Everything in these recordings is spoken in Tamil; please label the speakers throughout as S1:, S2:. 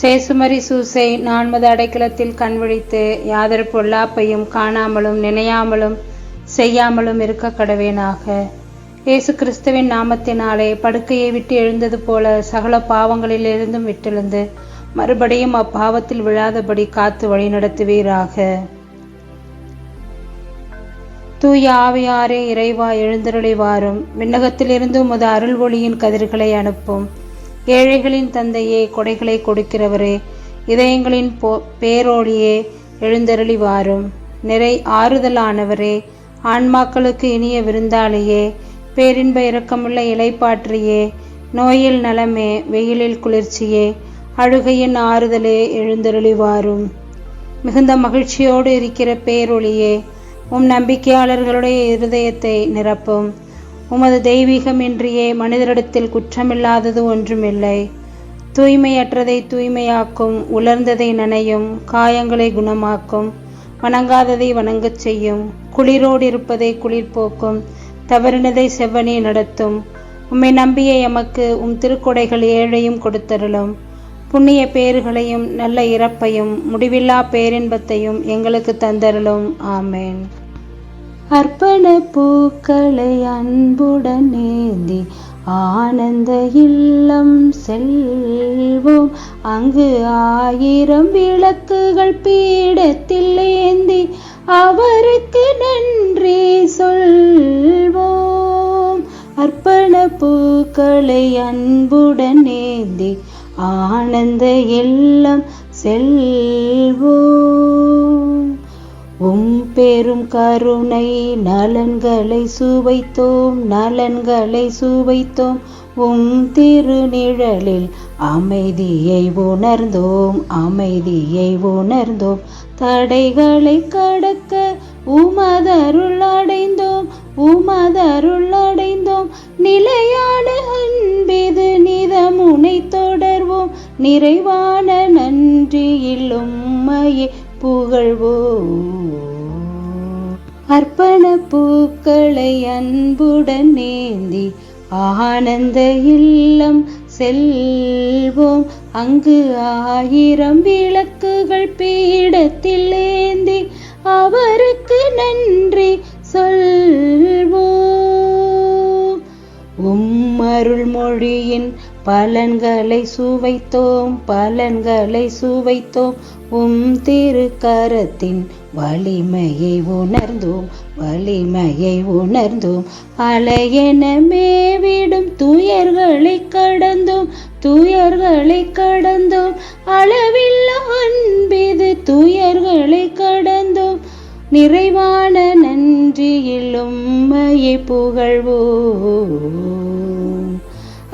S1: சேசுமரி சூசை நான்மது அடைக்கலத்தில் கண்விழித்து யாதொரு பொல்லாப்பையும் காணாமலும் நினையாமலும் செய்யாமலும் இருக்க கடவேனாக. இயேசு கிறிஸ்துவின் நாமத்தினாலே படுக்கையை விட்டு எழுந்தது போல சகல பாவங்களிலிருந்தும் விட்டெழுந்து மறுபடியும் அப்பாவத்தில் விழாதபடி காத்து வழிநடத்துவீராக தூய ஆவியாரே இறைவா எழுந்தருளை வாரும் விண்ணகத்திலிருந்து உமது அருள் ஒளியின் கதிர்களை அனுப்பும். ஏழைகளின் தந்தையே கொடைகளை கொடுக்கிறவரே இதயங்களின் போ பேரோழியே எழுந்தருளி வாரும் நிறை ஆறுதலானவரே ஆன்மாக்களுக்கு இனிய விருந்தாளியே பேரின்ப இரக்கமுள்ள இலைப்பாற்றியே நோயில் நலமே வெயிலில் குளிர்ச்சியே அழுகையின் ஆறுதலே எழுந்தருளி வாரும் மிகுந்த மகிழ்ச்சியோடு இருக்கிற பேரொழியே உம் நம்பிக்கையாளர்களுடைய இருதயத்தை நிரப்பும். உமது தெய்வீகமின்றியே மனிதரிடத்தில் குற்றமில்லாதது ஒன்றுமில்லை. தூய்மையற்றதை தூய்மையாக்கும் உலர்ந்ததை நனையும் காயங்களை குணமாக்கும் வணங்காததை வணங்கச் செய்யும் குளிரோடு இருப்பதை குளிர்போக்கும் தவறினதை செவ்வனே நடத்தும். உம்மை நம்பிய எமக்கு உம் திருக்கொடைகள் ஏழையும் கொடுத்தருளும். புண்ணிய பேறுகளையும் நல்ல இறப்பையும் முடிவில்லா பேரின்பத்தையும் எங்களுக்கு தந்தருளும். ஆமேன். அர்ப்பண பூக்களை அன்புடன் ஏந்தி ஆனந்த இல்லம் செல்வோம். அங்கு ஆயிரம் விளக்குகள் பீடத்தில் ஏந்தி அவருக்கு நன்றி சொல்வோம். அர்ப்பண பூக்களை அன்புடன் ஏந்தி ஆனந்த இல்லம் செல்வோம். உம் பெரும் கருணை நலன்களை சுவைத்தோம் நலன்களை சுவைத்தோம். உம் திருநிழலில் அமைதியை உணர்ந்தோம் அமைதியை உணர்ந்தோம். தடைகளை கடக்க உமதருள் அடைந்தோம் உமதருள் அடைந்தோம். நிலையான அன்பிது நிதமுனை தொடர்வோம். நிறைவான நன்றியில் உம்மையே புகழ்வோம். அர்ப்பண பூக்களை அன்புடன் ஏந்தி ஆனந்த இல்லம் செல்வோம். அங்கு ஆயிரம் விளக்குகள் பீடத்தில் ஏந்தி அவருக்கு நன்றி சொல்வோம். உம்மருள் மொழியின் பலன்களை சுவைத்தோம் பலன்களை சுவைத்தோம். உம் திருக்கரத்தின் வலிமையை உணர்ந்தோம் வலிமையை உணர்ந்தோம். அலையென மேவிடும் துயர்களை கடந்தோம் துயர்களை கடந்தோம். அளவில்லா அன்பிது துயர்களை கடந்தோம். நிறைவான நன்றியில் உம்மையை புகழ்வோ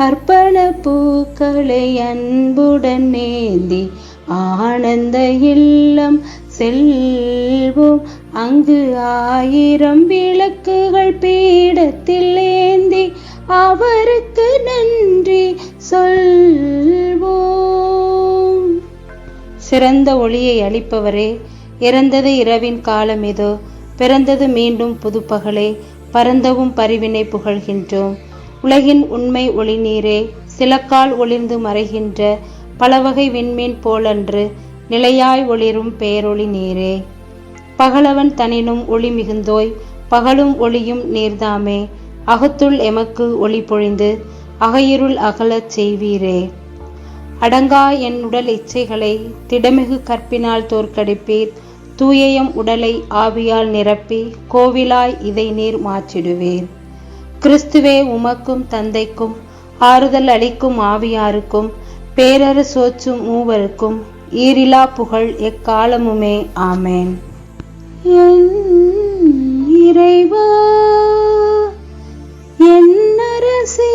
S1: அர்ப்பண பூக்களை அன்புடன் ஏந்தி ஆனந்த இல்லம் செல்வோம். அங்கு ஆயிரம் விளக்குகள் பீடத்தில் ஏந்தி அவருக்கு நன்றி சொல்வோம். சிறந்த ஒளியை அளிப்பவரே இறந்தது இரவின் காலம் இதோ. பிறந்தது மீண்டும் புதுப்பகலே பரந்தவும் பரிவினை புகழ்கின்றோம். உலகின் உண்மை ஒளி நீரே சிலக்கால் ஒளிர்ந்து மறைகின்ற பலவகை விண்மீன் போலன்று நிலையாய் ஒளிரும் பேரொளி நீரே. பகலவன் தனினும் ஒளி மிகுந்தோய் பகலும் ஒளியும் நீர்தாமே. அகத்துள் எமக்கு ஒளி பொழிந்து அகையிருள் அகலச் செய்வீரே. அடங்கா என் உடல் இச்சைகளை திடமிகு கற்பினால் தோற்கடிப்பீர். தூயயம் உடலை ஆவியால் நிரப்பி கோவிலாய் இதை நீர் மாற்றிடுவீர். கிறிஸ்துவே உமக்கும் தந்தைக்கும் ஆறுதல் அளிக்கும் ஆவியாருக்கும் பேரரசோச்சும் மூவருக்கும் ஈரிலா புகழ் எக்காலமுமே ஆமேன். என் இறைவா என் அரசே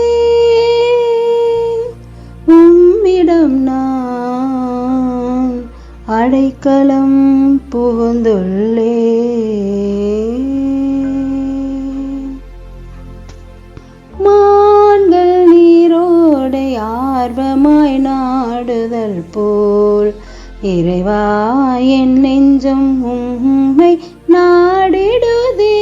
S1: உம்மிடம் நான் அடைக்கலம் புகுந்துள்ளே போல் இறைவா என் நெஞ்சம் உம்மை நாடிடுதே.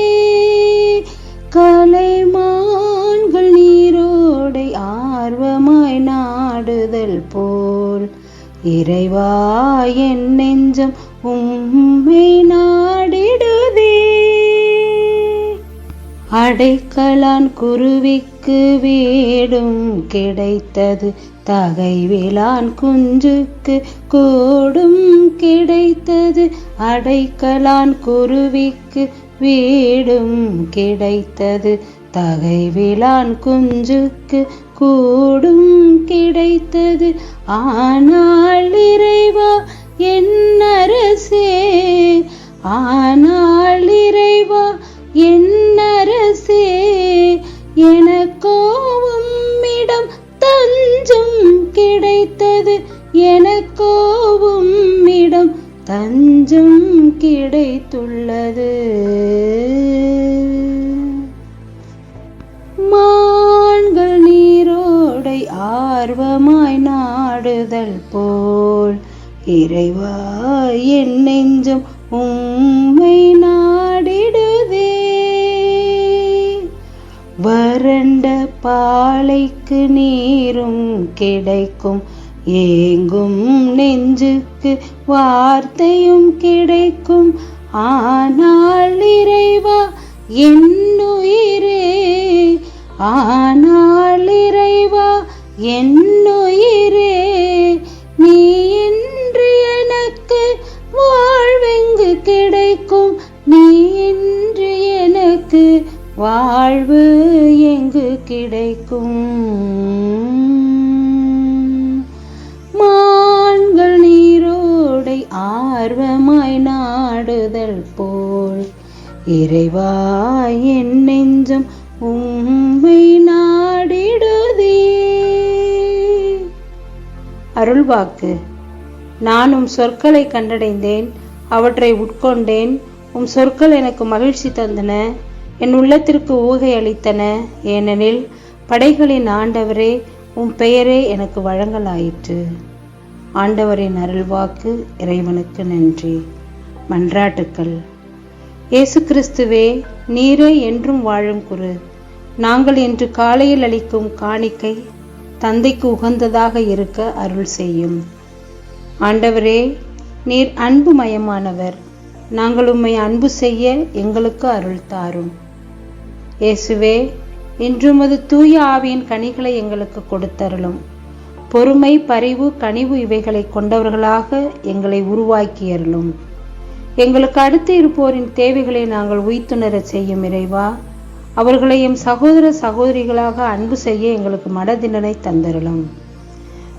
S1: கலைமான்கள் நீரோடை ஆர்வமாய் நாடுதல் போல் இறைவா என் நெஞ்சம் உம்மை நாடிடு. அடைக்கலான் குருவிக்கு வீடும் கிடைத்தது. தகைவிலான் குஞ்சுக்கு கூடும் கிடைத்தது. அடைக்கலான் குருவிக்கு வீடும் கிடைத்தது. தகைவிலான் குஞ்சுக்கு கூடும் கிடைத்தது. ஆனால் இறைவா என் அரசே ஆனால் இறைவா என்னரசே எனக்கோவும் இடம் தஞ்சம் கிடைத்தது. எனக்கோவும் இடம் தஞ்சம் கிடைத்துள்ளது. மான்கள் நீரோடை ஆர்வமாய் நாடுதல் போல் இறைவா என் நெஞ்சம் உம்மை நான் வறண்ட பாலைக்கு நீரும் கிடைக்கும். ஏங்கும் நெஞ்சுக்கு வார்த்தையும் கிடைக்கும். ஆனால் இறைவா என்னுயிரே ஆனால் இறைவா என் கிடைக்கும். மான்கள் நீரோடை ஆர்வமாய் நாடுதல் போல். இறைவா என் நெஞ்சம் உம்மை நாடிடுதே. அருள்வாக்கு. நான் உம் சொற்களை கண்டடைந்தேன் அவற்றை உட்கொண்டேன் உம் சொற்கள் எனக்கு மகிழ்ச்சி தந்தன. என் உள்ளத்திற்கு ஊகை அளித்தன. ஏனெனில் படைகளின் ஆண்டவரே உம் பெயரே எனக்கு வழங்கலாயிற்று. ஆண்டவரின் அருள்வாக்கு இறைவனுக்கு நன்றி. மன்றாட்டுக்கள். இயேசு கிறிஸ்துவே நீரே என்றும் வாழும் குரு. நாங்கள் இன்று காலையில் அளிக்கும் காணிக்கை தந்தைக்கு உகந்ததாக இருக்க அருள் செய்யும். ஆண்டவரே நீர் அன்பு மயமானவர் நாங்கள் உம்மை அன்பு செய்ய எங்களுக்கு அருள் தாரும். இயேசுவே இன்று உமது தூய ஆவியின் கனிகளை எங்களுக்கு கொடுத்தருளும். பொறுமை பரிவு கனிவு இவைகளை கொண்டவர்களாக எங்களை உருவாக்கியருளும். எங்களுக்கு அடுத்து இருப்போரின் தேவைகளை நாங்கள் உய்த்துணர செய்யும் இறைவா அவர்களையும் சகோதர சகோதரிகளாக அன்பு செய்ய எங்களுக்கு மனதினனை தந்தருளும்.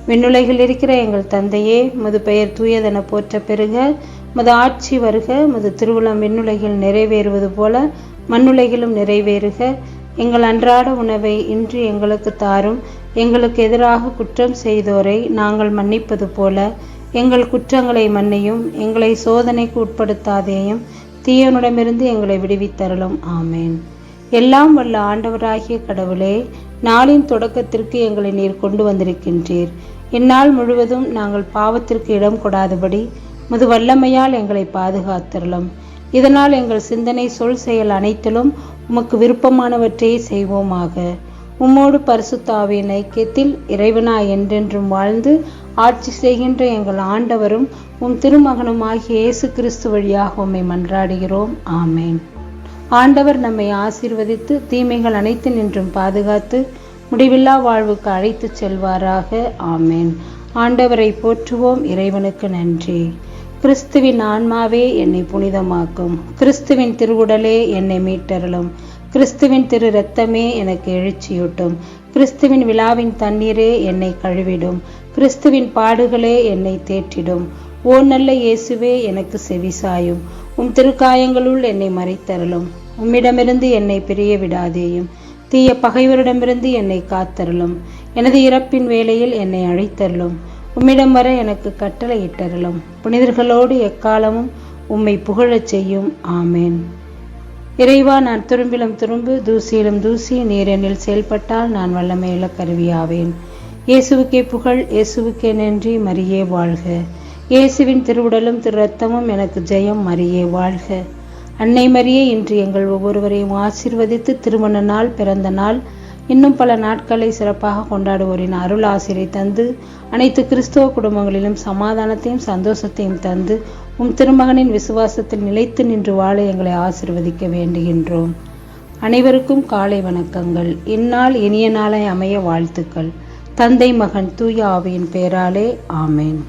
S1: விண்ணுலகில் இருக்கிற எங்கள் தந்தையே மது பெயர் தூயதென போற்ற பெருக மது ஆட்சி வருக மது திருவிழம் விண்ணுலகில் நிறைவேறுவது போல மண்ணுலகிலும் நிறைவேறுக. எங்கள் அன்றாட உணவை இன்று எங்களுக்கு தாரும். எங்களுக்கு எதிராக குற்றம் செய்தோரை நாங்கள் மன்னிப்பது போல. எங்கள் குற்றங்களை மன்னியும். எங்களை சோதனைக்கு உட்படுத்தாதேயும். தீயவனிடமிருந்து எங்களை விடுவித்தரலும் ஆமேன். எல்லாம் வல்ல ஆண்டவராகிய கடவுளே நாளின் தொடக்கத்திற்கு எங்களை நீர் கொண்டு வந்திருக்கின்றீர். இந்நாள் முழுவதும் நாங்கள் பாவத்திற்கு இடம் கொடாதபடி முது வல்லமையால் எங்களை பாதுகாத்தரலும் இதனால் எங்கள் சிந்தனை சொல் செயல் அனைத்திலும் உமக்கு விருப்பமானவற்றையே செய்வோமாக. உம்மோடு பரிசுத்தாவின் ஐக்கியத்தில் இறைவனா என்றென்றும் வாழ்ந்து ஆட்சி செய்கின்ற எங்கள் ஆண்டவரும் உம் திருமகனுமாகிய இயேசு கிறிஸ்து வழியாக உம்மை மன்றாடுகிறோம். ஆமேன். ஆண்டவர் நம்மை ஆசீர்வதித்து தீமைகள் அனைத்து நின்றும் பாதுகாத்து முடிவில்லா வாழ்வுக்கு அழைத்துச் செல்வாராக. ஆமேன். ஆண்டவரை போற்றுவோம். இறைவனுக்கு நன்றி. கிறிஸ்துவின் ஆன்மாவே என்னை புனிதமாக்கும். கிறிஸ்துவின் திருவுடலே என்னை மீட்டருளும். கிறிஸ்துவின் திரு இரத்தமே எனக்கு எழுச்சியூட்டும். கிறிஸ்துவின் விழாவின் தண்ணீரே என்னை கழுவிடும். கிறிஸ்துவின் பாடுகளே என்னை தேற்றிடும். ஓ நல்ல இயேசுவே எனக்கு செவிசாயும் உம் திருக்காயங்களுள் என்னை மறைத்தருளும். உம்மிடமிருந்து என்னை பிரிய விடாதேயும். தீய பகைவரிடமிருந்து என்னை காத்தருளும். எனது இறப்பின் வேளையில் என்னை அழைத்தருளும். உம்மிடம் வர எனக்கு கட்டளையிட்டருளும். புனிதர்களோடு எக்காலமும் உம்மை புகழச் செய்யும். ஆமேன். இறைவா நான் துரும்பிலும் துரும்பு தூசியிலும் தூசி நீரெனில் செயல்பட்டால் நான் வல்லமையுள்ள கருவியாவேன். இயேசுவுக்கே புகழ் இயேசுவுக்கே நன்றி மரியே வாழ்க. இயேசுவின் திருவுடலும் திரு ரத்தமும் எனக்கு ஜெயம் மரியே வாழ்க. அன்னை மரியே இன்று எங்கள் ஒவ்வொருவரையும் ஆசிர்வதித்து திருமண நாள் பிறந்த நாள் இன்னும் பல நாட்களை சிறப்பாக கொண்டாடுவோரின் அருள் ஆசிரியை தந்து அனைத்து கிறிஸ்தவ குடும்பங்களிலும் சமாதானத்தையும் சந்தோஷத்தையும் தந்து உம் திருமகனின் விசுவாசத்தில் நிலைத்து நின்று வாழ எங்களை ஆசிர்வதிக்க வேண்டுகின்றோம். அனைவருக்கும் காலை வணக்கங்கள். இந்நாள் இனிய நாளை அமைய வாழ்த்துக்கள். தந்தை மகன் தூய ஆவியின் பெயராலே ஆமேன்.